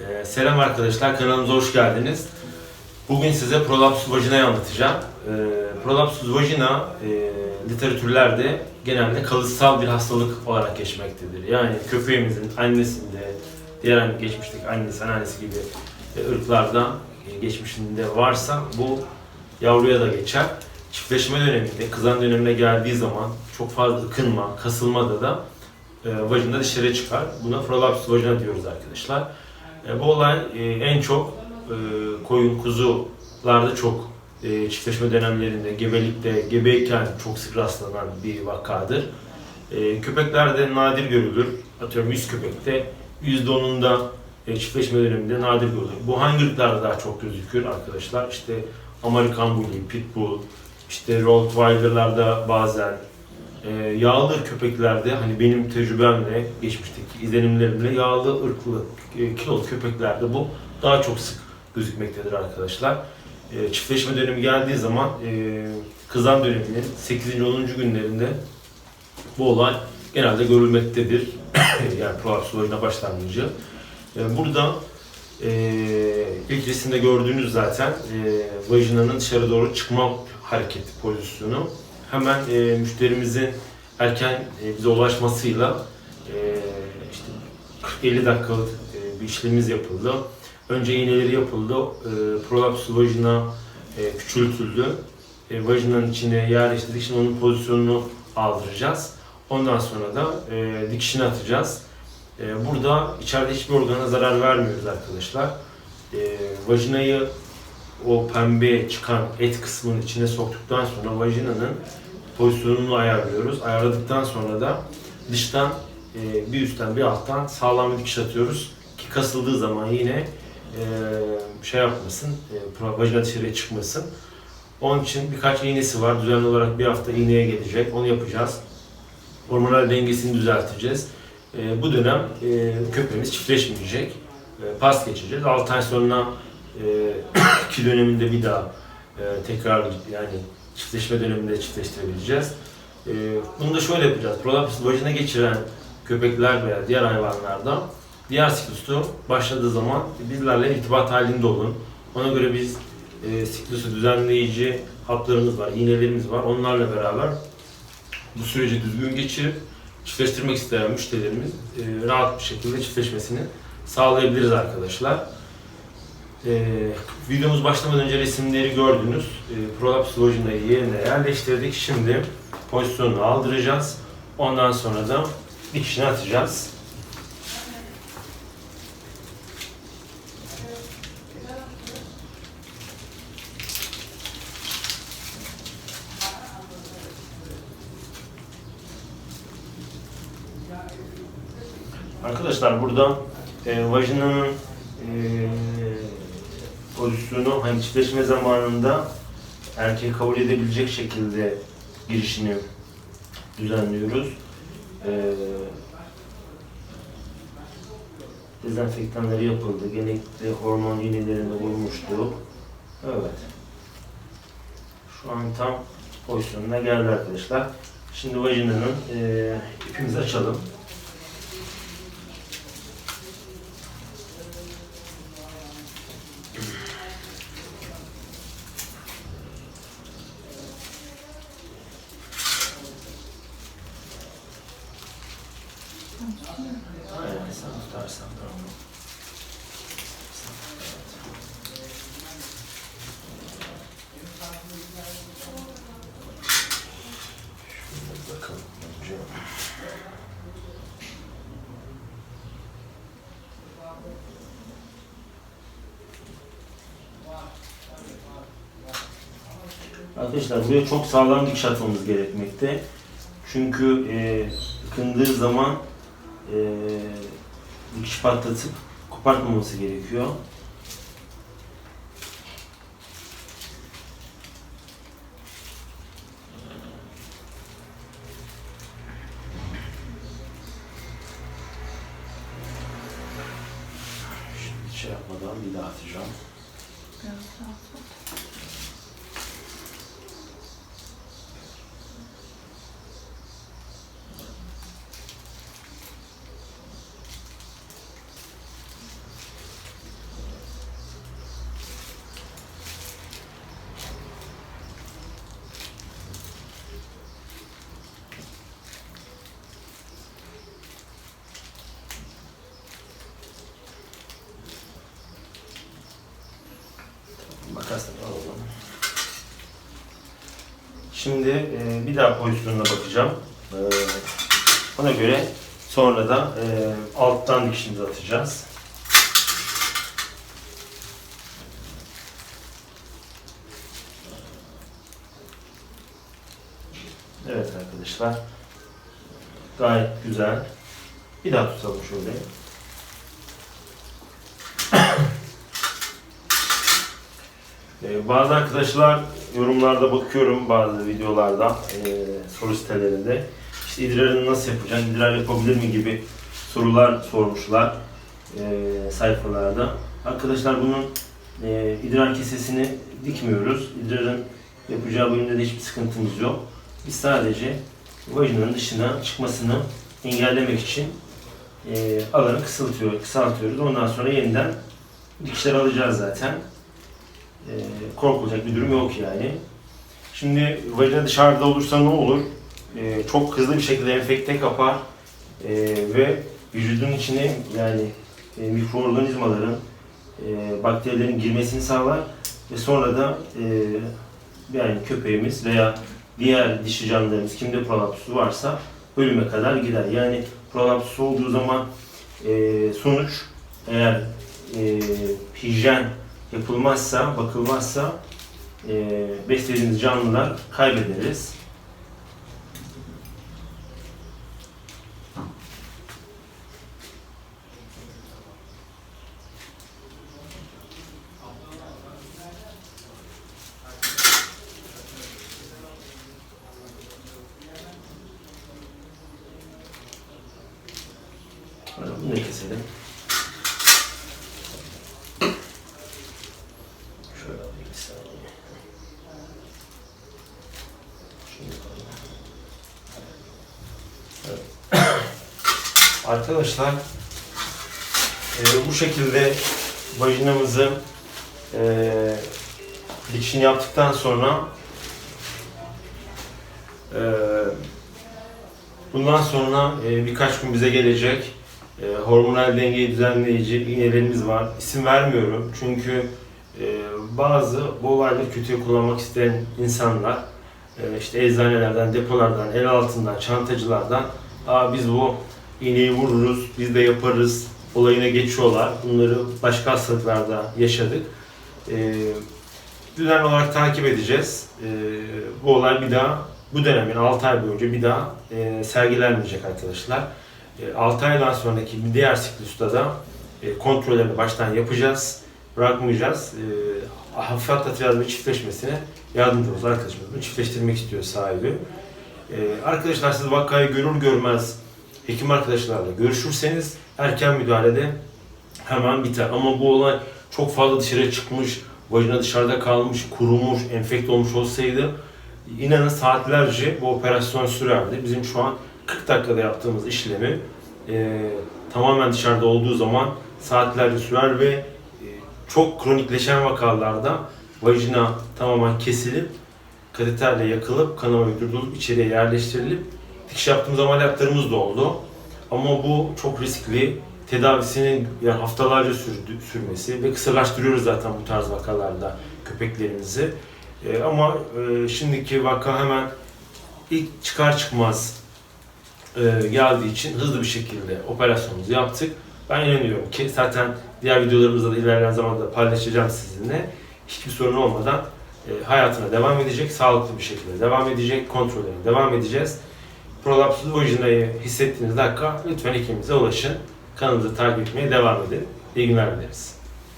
Ee, selam arkadaşlar, kanalımıza hoş geldiniz. Bugün size prolapsus vajinayı anlatacağım. Ee, prolapsus vajina e, literatürlerde genelde kalıtsal bir hastalık olarak geçmektedir. Yani köpeğimizin annesinde, diğer geçmişteki annesi, anneannesi gibi e, ırklardan e, geçmişinde varsa bu yavruya da geçer. Çiftleşme döneminde, kızan dönemine geldiği zaman çok fazla ıkınma, kasılmada da e, vajina dışarı çıkar. Buna prolapsus vajina diyoruz arkadaşlar. E, bu olay e, en çok e, koyun, kuzularda çok e, çiftleşme dönemlerinde, gebelikte, gebeyken çok sık rastlanan bir vakadır. Köpeklerde nadir görülür. Atıyorum 100 köpekte %10'unda e, çiftleşme döneminde nadir görülür. Bu hangi ırklarda daha çok gözükür arkadaşlar? İşte Amerikan Bully, Pitbull, işte Rottweiler'larda bazen e, yağlı köpeklerde hani benim tecrübemle, geçmişteki izlenimlerimle yağlı ırklı, e, kilolu köpeklerde bu daha çok sık gözükmektedir arkadaşlar. E, çiftleşme dönemi geldiği zaman e, kızan döneminin 8. 10. günlerinde bu olay genelde görülmektedir. yani prolapsolojine başlangıcı. E, burada e, ilk resimde gördüğünüz zaten e, vajinanın dışarı doğru çıkma hareketi pozisyonu hemen e, müşterimizin erken e, bize ulaşmasıyla e, işte 40-50 dakikalık e, bir işlemimiz yapıldı. Önce iğneleri yapıldı. E, prolaps vajina e, küçültüldü. E, vajinanın içine yerleştirdik. Şimdi onun pozisyonunu aldıracağız. Ondan sonra da e, dikişini atacağız. E, burada içeride hiçbir organa zarar vermiyoruz arkadaşlar. E, vajinayı o pembe çıkan et kısmının içine soktuktan sonra vajinanın pozisyonunu ayarlıyoruz. Ayarladıktan sonra da dıştan e, bir üstten bir alttan sağlam bir dikiş atıyoruz ki kasıldığı zaman yine e, şey yapmasın, e, vajina dışarıya çıkmasın. Onun için birkaç iğnesi var. Düzenli olarak bir hafta iğneye gelecek. Onu yapacağız. Hormonal dengesini düzelteceğiz. Bu dönem köpeğimiz çiftleşmeyecek. Pas geçeceğiz. 6 ay sonra e, ki döneminde bir daha e, tekrar yani çiftleşme döneminde çiftleştirebileceğiz. E, bunu da şöyle yapacağız. Prolapsus vajina geçiren köpekler veya diğer hayvanlarda diğer siklusu başladığı zaman bizlerle irtibat halinde olun. Ona göre biz e, siklusu düzenleyici haplarımız var, iğnelerimiz var. Onlarla beraber bu süreci düzgün geçirip çiftleştirmek isteyen müşterilerimiz e, rahat bir şekilde çiftleşmesini sağlayabiliriz arkadaşlar. Ee, videomuz başlamadan önce resimleri gördünüz. Ee, prolaps vajinayı yerine yerleştirdik. Şimdi pozisyonunu aldıracağız. Ondan sonra da dikişini atacağız. Arkadaşlar burada e, vajinanın e, pozisyonu hani çiftleşme zamanında erkek kabul edebilecek şekilde girişini düzenliyoruz. Ee, dezenfektanları yapıldı. Genellikle hormon iğnelerinde vurmuştu. Evet. Şu an tam pozisyonuna geldi arkadaşlar. Şimdi vajinanın e, ipimizi açalım. Arkadaşlar buraya çok sağlam dikiş atmamız gerekmekte. Çünkü e, ıkındığı zaman e, dikiş patlatıp kopartmaması gerekiyor. Şimdi şey yapmadan bir daha atacağım. Şimdi e, bir daha pozisyonuna bakacağım. E, ona göre sonra da e, alttan dikişimizi atacağız. Evet arkadaşlar. Gayet güzel. Bir daha tutalım şöyle. Ee, bazı arkadaşlar yorumlarda bakıyorum bazı videolarda e, soru sitelerinde işte idrarını nasıl yapacaksın, idrar yapabilir mi gibi sorular sormuşlar e, sayfalarda. Arkadaşlar bunun e, idrar kesesini dikmiyoruz. İdrarın yapacağı bölümde de hiçbir sıkıntımız yok. Biz sadece vajinanın dışına çıkmasını engellemek için e, alanı kısaltıyor, kısaltıyoruz. Ondan sonra yeniden dikişler alacağız zaten. E, korkulacak bir durum yok yani. Şimdi vajina dışarıda olursa ne olur? E, çok hızlı bir şekilde enfekte kapar e, ve vücudun içine yani e, mikroorganizmaların, e, bakterilerin girmesini sağlar ve sonra da e, yani köpeğimiz veya diğer dişi canlılarımız kimde prolapsus varsa ölüme kadar gider. Yani prolapsus olduğu zaman e, sonuç eğer e, hijyen yapılmazsa, bakılmazsa e, beslediğimiz canlılar kaybederiz. Bunu da keselim. Şöyle alayım bir saniye. Şunu koyayım. Evet. Arkadaşlar e, bu şekilde vajinamızı e, dikişini yaptıktan sonra e, bundan sonra e, birkaç gün bize gelecek e, hormonal dengeyi düzenleyici iğnelerimiz var. İsim vermiyorum çünkü e, bazı bu olayları kötüye kullanmak isteyen insanlar e, işte eczanelerden, depolardan, el altından, çantacılardan Aa, biz bu iğneyi vururuz, biz de yaparız olayına geçiyorlar. Bunları başka hastalıklarda yaşadık. E, düzenli olarak takip edeceğiz. E, bu olay bir daha bu dönemin 6 ay boyunca bir daha e, sergilenmeyecek arkadaşlar. 6 aydan sonraki bir diğer siklusta da e, kontrollerini baştan yapacağız. Bırakmayacağız. E, hafif atlatacağız çiftleşmesine yardımcı olacağız arkadaşımız. Çiftleştirmek istiyor sahibi. E, arkadaşlar siz vakayı görür görmez hekim arkadaşlarla görüşürseniz erken müdahalede hemen biter. Ama bu olay çok fazla dışarı çıkmış, vajina dışarıda kalmış, kurumuş, enfekte olmuş olsaydı inanın saatlerce bu operasyon sürerdi. Bizim şu an 40 dakikada yaptığımız işlemi e, tamamen dışarıda olduğu zaman saatlerce sürer ve e, çok kronikleşen vakalarda vajina tamamen kesilip kateterle yakılıp kanama durdurulup içeriye yerleştirilip dikiş yaptığımız ameliyatlarımız da oldu. Ama bu çok riskli. Tedavisinin yani haftalarca sürdü, sürmesi ve kısalaştırıyoruz zaten bu tarz vakalarda köpeklerimizi. E, ama e, şimdiki vaka hemen ilk çıkar çıkmaz e, geldiği için hızlı bir şekilde operasyonumuzu yaptık. Ben inanıyorum ki zaten diğer videolarımızda da ilerleyen zamanda paylaşacağım sizinle. Hiçbir sorun olmadan e, hayatına devam edecek, sağlıklı bir şekilde devam edecek, kontrollerine devam edeceğiz. Prolapslı vajinayı hissettiğiniz dakika lütfen hekimimize ulaşın. Kanalımızı takip etmeye devam edin. İyi günler dileriz.